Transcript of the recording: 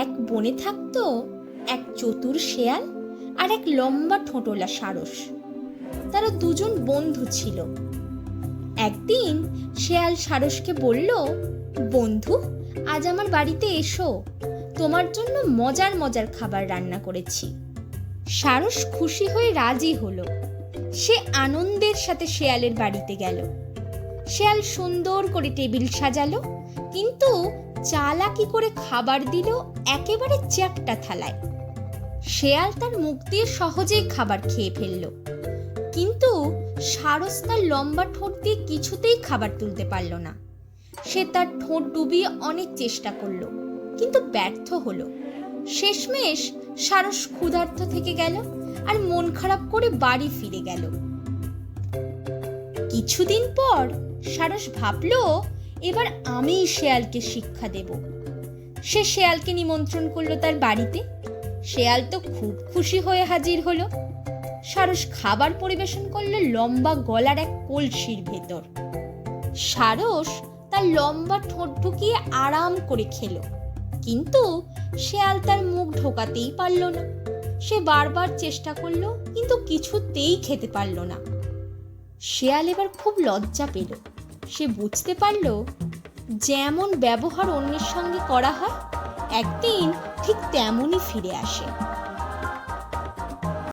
এক বনে থাকতো এক চতুর শেয়াল আর এক লম্বা ঠোঁটলা সারস। তারা দুজন বন্ধু ছিল। একদিন শেয়াল সারসকে বলল, বন্ধু, আজ আমার বাড়িতে এসো। তোমার জন্য মজার মজার খাবার রান্না করেছি। সারস খুশি হয়ে রাজি হলো। সে আনন্দের সাথে শেয়ালের বাড়িতে গেল। শেয়াল সুন্দর করে টেবিল সাজালো, কিন্তু চালাকি করে খাবার দিল একেবারে চ্যাপটা থালায়। শেয়াল তার মুখ দিয়ে সহজেই খাবার খেয়ে ফেলল। কিন্তু সারস তার লম্বা ঠোঁট দিয়ে কিছুতেই খাবার তুলতে পারল না। সে তার ঠোঁট ডুবিয়ে অনেক চেষ্টা করল, কিন্তু ব্যর্থ হলো। শেষমেশ সারস ক্ষুধার্ত থেকে গেল আর মন খারাপ করে বাড়ি ফিরে গেল। কিছুদিন পর সারস ভাবলো এবার আমি শেয়ালকে শিক্ষা দেব। সে শেয়ালকে নিমন্ত্রণ করল তার বাড়িতে। শেয়াল তো খুব খুশি হয়ে হাজির হলো। সারস খাবার পরিবেশন করল লম্বা গলার এক কলসির ভেতর। সারস তার লম্বা ঠোঁট ঢুকিয়ে আরাম করে খেলো। কিন্তু শেয়াল তার মুখ ঢোকাতেই পারল না। সে বারবার চেষ্টা করল, কিন্তু কিছুতেই খেতে পারল না। শেয়াল এবার খুব লজ্জা পেল। সে বুঝতে পারল যেমন ব্যবহার অন্যের সঙ্গে করা হয় একদিন ঠিক তেমনই ফিরে আসে।